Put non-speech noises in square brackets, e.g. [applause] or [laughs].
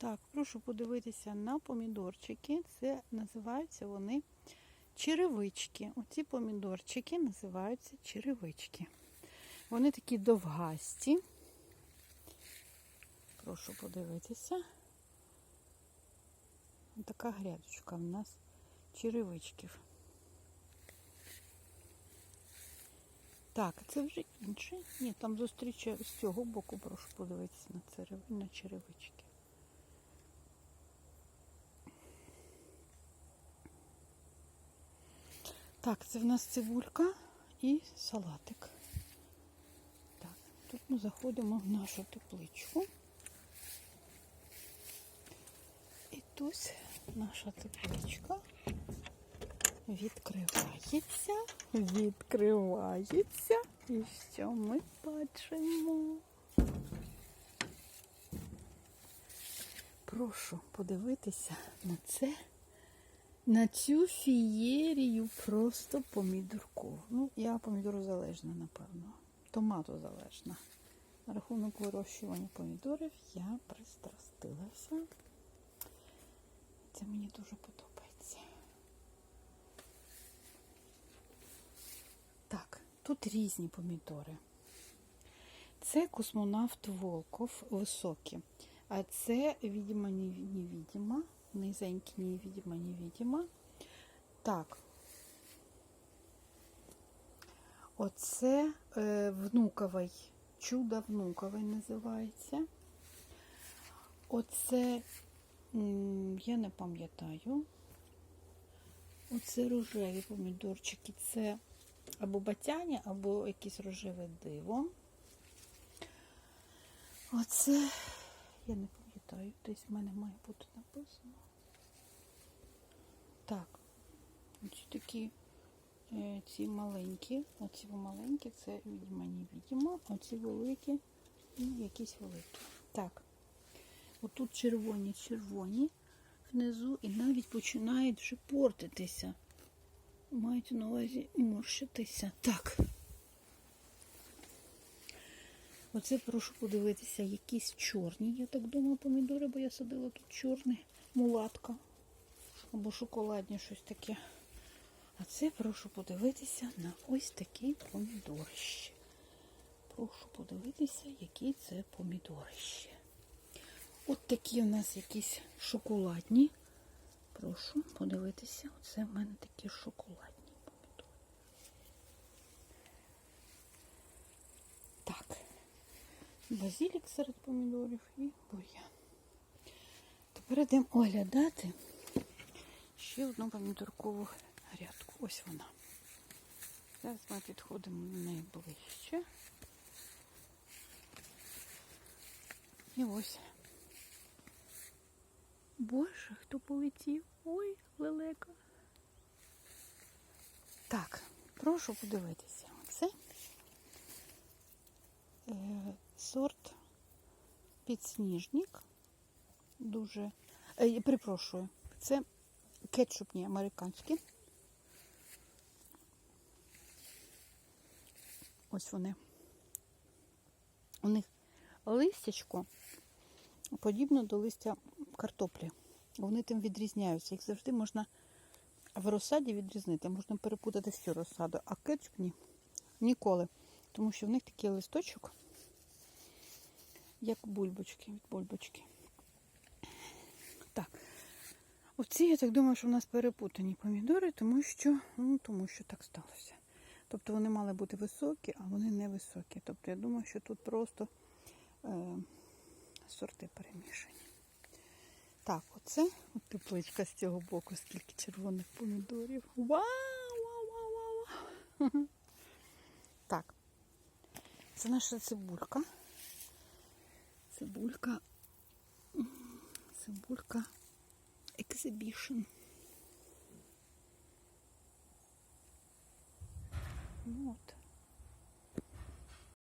Так, прошу подивитися на помідорчики. Це називаються вони черевички. Оці помідорчики називаються черевички. Вони такі довгасті. Прошу подивитися. Така грядочка в нас черевичків. Так, це вже інше. Ні, там зустрічаю з цього боку, прошу подивитися на черевички. Так, це в нас цибулька і салатик. Так, тут ми заходимо в нашу тепличку. І тут наша тепличка відкривається, відкривається. І що ми бачимо? Прошу подивитися на це, на цю фієрію просто помідорку. Ну, я помідорозалежна, напевно. Томатозалежна. На рахунок вирощування помідорів я пристрастилася. Це мені дуже подобається. Так, тут різні помідори. Це космонавт Волков високі. А це відьма невідима. Низенькі невідима, невідима. Так. Оце е, внуковий. Чудо внуковий називається. Оце я не пам'ятаю. Оце рожеві помідорчики. Це або батяня, або якесь рожеве диво. Оце, я не пам'ятаю, десь в мене має бути написано. Так, ось такі е, ці маленькі, оці маленькі, це відьма невідомо, оці великі і якісь великі. Так, отут червоні, червоні внизу і навіть починають вже портитися. Мають на увазі морщитися. Так. Оце прошу подивитися, якісь чорні, я так думаю, помідори, бо я садила тут чорний, мулатка. Або шоколадні щось таке. А це прошу подивитися на ось такі помідорище. Прошу подивитися, які це помідорище. От такі у нас якісь шоколадні. Прошу подивитися. Оце в мене такі шоколадні помідори. Так. Базилік серед помідорів і бур'ян. Тепер йдемо оглядати ще одну помідоркову грядку. Ось вона. Зараз ми підходимо до неї ближче. І ось. Боже, хто полетів? Ой, лелека. Так, прошу подивитися. Оце е, сорт підсніжник. Дуже. Е, я перепрошую, це кетчупні американські. Ось вони. У них листячко подібно до листя картоплі. Вони тим відрізняються. Їх завжди можна в розсаді відрізнити. Можна перепутати всю розсаду, а кетчуп ні. Ніколи. Тому що в них такий листочок, як бульбочки від бульбочки. Так. Оці, я так думаю, що в нас перепутані помідори, тому що, ну, тому що так сталося. Тобто вони мали бути високі, а вони не високі. Тобто я думаю, що тут просто е, сорти перемішані. Так, оце от тепличка з цього боку, скільки червоних помідорів. Вау! Вау, вау, вау! [laughs] Так, це наша цибулька. Цибулька. Цибулька Exhibition. Ну от.